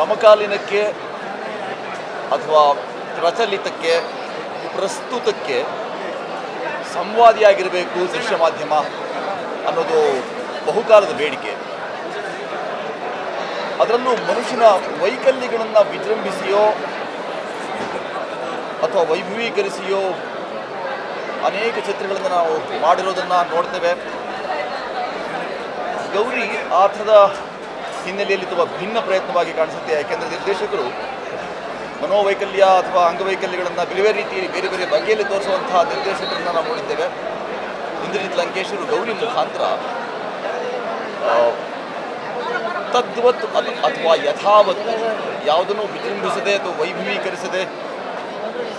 ಸಮಕಾಲೀನಕ್ಕೆ ಅಥವಾ ಪ್ರಚಲಿತಕ್ಕೆ, ಪ್ರಸ್ತುತಕ್ಕೆ ಸಂವಾದಿಯಾಗಿರಬೇಕು ದೃಶ್ಯ ಮಾಧ್ಯಮ ಅನ್ನೋದು ಬಹುಕಾಲದ ಬೇಡಿಕೆ. ಅದರಲ್ಲೂ ಮನುಷ್ಯನ ವೈಕಲ್ಯಗಳನ್ನು ವಿಜೃಂಭಿಸಿಯೋ ಅಥವಾ ವೈಭವೀಕರಿಸಿಯೋ ಅನೇಕ ಚಿತ್ರಗಳನ್ನು ನಾವು ಮಾಡಿರೋದನ್ನು ನೋಡ್ತೇವೆ. ಗೌರಿ ಆರ್ಥದ ಹಿನ್ನೆಲೆಯಲ್ಲಿ ತುಂಬ ಭಿನ್ನ ಪ್ರಯತ್ನವಾಗಿ ಕಾಣಿಸುತ್ತೆ, ಯಾಕೆಂದರೆ ನಿರ್ದೇಶಕರು ಮನೋವೈಕಲ್ಯ ಅಥವಾ ಅಂಗವೈಕಲ್ಯಗಳನ್ನು ಬೇರೆ ಬೇರೆ ರೀತಿಯಲ್ಲಿ ಬೇರೆ ಬೇರೆ ಬಗೆಯಲ್ಲಿ ತೋರಿಸುವಂತಹ ನಿರ್ದೇಶಕರನ್ನು ನಾವು ನೋಡಿದ್ದೇವೆ. ಇಂದ್ರಜಿತ್ ಲಂಕೇಶರು, ಗೌರಿ ಮುಖಾಂತರ ತದ್ವತ್ತು ತದ್ವತ್ ಅದು ಅಥವಾ ಯಥಾವತ್ ಯಾವುದನ್ನು ವಿಜೃಂಭಿಸದೆ ಅಥವಾ ವೈಭವೀಕರಿಸದೆ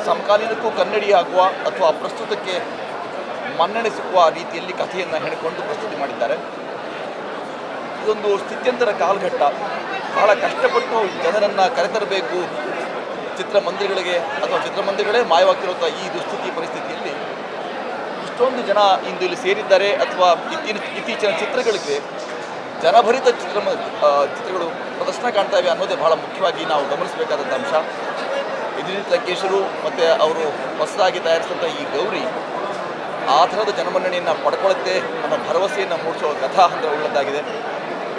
ಸಮಕಾಲೀನಕ್ಕೂ ಕನ್ನಡಿಯಾಗುವ ಅಥವಾ ಪ್ರಸ್ತುತಕ್ಕೆ ಮನ್ನಣೆ ಸಿಗುವ ರೀತಿಯಲ್ಲಿ ಕಥೆಯನ್ನು ಹೇಳಿಕೊಂಡು ಪ್ರಸ್ತುತಿ ಮಾಡಿದ್ದಾರೆ. ಇದೊಂದು ಸ್ಥಿತ್ಯಂತರ ಕಾಲಘಟ್ಟ. ಬಹಳ ಕಷ್ಟಪಟ್ಟು ಜನರನ್ನು ಕರೆತರಬೇಕು. ಚಿತ್ರಮಂದಿರಗಳಿಗೆ ಅಥವಾ ಚಿತ್ರಮಂದಿರಗಳೇ ಮಾಯವಾಗ್ತಿರುವಂಥ ಈ ದುಸ್ಥಿತಿ ಪರಿಸ್ಥಿತಿಯಲ್ಲಿ ಇಷ್ಟೊಂದು ಜನ ಇಂದು ಇಲ್ಲಿ ಸೇರಿದ್ದಾರೆ ಅಥವಾ ಇತ್ತೀನ ಇತ್ತೀಚಿನ ಚಿತ್ರಗಳಿಗೆ ಜನಭರಿತ ಚಿತ್ರ ಚಿತ್ರಗಳು ಪ್ರದರ್ಶನ ಕಾಣ್ತಾ ಇವೆ ಅನ್ನೋದೇ ಬಹಳ ಮುಖ್ಯವಾಗಿ ನಾವು ಗಮನಿಸಬೇಕಾದಂಥ ಅಂಶ. ಇದರಿಂದ ಲಂಕೇಶರು ಮತ್ತು ಅವರು ಹೊಸದಾಗಿ ತಯಾರಿಸಿದಂಥ ಈ ಗೌರಿ ಆ ಥರದ ಜನಮನ್ನಣೆಯನ್ನು ಪಡ್ಕೊಳ್ಳುತ್ತೆ ಅನ್ನೋ ಭರವಸೆಯನ್ನು ಮೂಡಿಸುವ ಕಥಾ ಹಂತ ಉಳ್ಳದ್ದಾಗಿದೆ.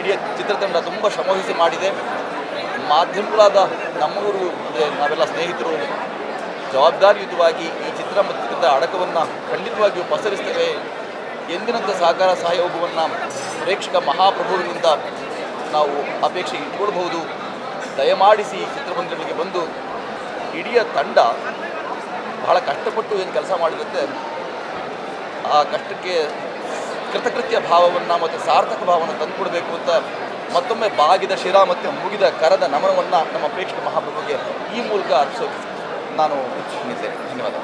ಇಡೀ ಚಿತ್ರತಂಡ ತುಂಬ ಶ್ರಮವಹಿಸಿ ಮಾಡಿದೆ. ಮಾಧ್ಯಮಗಳಾದ ನಮ್ಮವರು ಅಂದರೆ ನಾವೆಲ್ಲ ಸ್ನೇಹಿತರು, ಜವಾಬ್ದಾರಿಯುತವಾಗಿ ಈ ಚಿತ್ರ ಮತ್ತು ಚಿತ್ರದ ಅಡಕವನ್ನು ಖಂಡಿತವಾಗಿಯೂ ಪಸರಿಸ್ತೇವೆ. ಎಂದಿನಂತೆ ಸಹಕಾರ ಸಹಯೋಗವನ್ನು ಪ್ರೇಕ್ಷಕ ಮಹಾಪ್ರಭುವಿನಿಂದ ನಾವು ಅಪೇಕ್ಷೆ ಇಟ್ಕೊಳ್ಬಹುದು ದಯಮಾಡಿಸಿ ಚಿತ್ರಮಂದಿರಗಳಿಗೆ ಬಂದು ಇಡೀ ತಂಡ ಬಹಳ ಕಷ್ಟಪಟ್ಟು ಏನು ಕೆಲಸ ಮಾಡಿರುತ್ತೆ, ಆ ಕಷ್ಟಕ್ಕೆ ಕೃತಕೃತ್ಯ ಭಾವವನ್ನು ಮತ್ತು ಸಾರ್ಥಕ ಭಾವವನ್ನು ತಂದುಕೊಡಬೇಕು ಅಂತ ಮತ್ತೊಮ್ಮೆ ಬಾಗಿದ ಶಿರ ಮತ್ತು ಮುಗಿದ ಕರದ ನಮನವನ್ನು ನಮ್ಮ ಪ್ರೇಕ್ಷಕ ಮಹಾಪ್ರಭುಗೆ ಈ ಮೂಲಕ ಅರ್ಪಿಸೋಕೆ ನಾನು ಇಚ್ಛಿಸಿದ್ದೇನೆ ಧನ್ಯವಾದ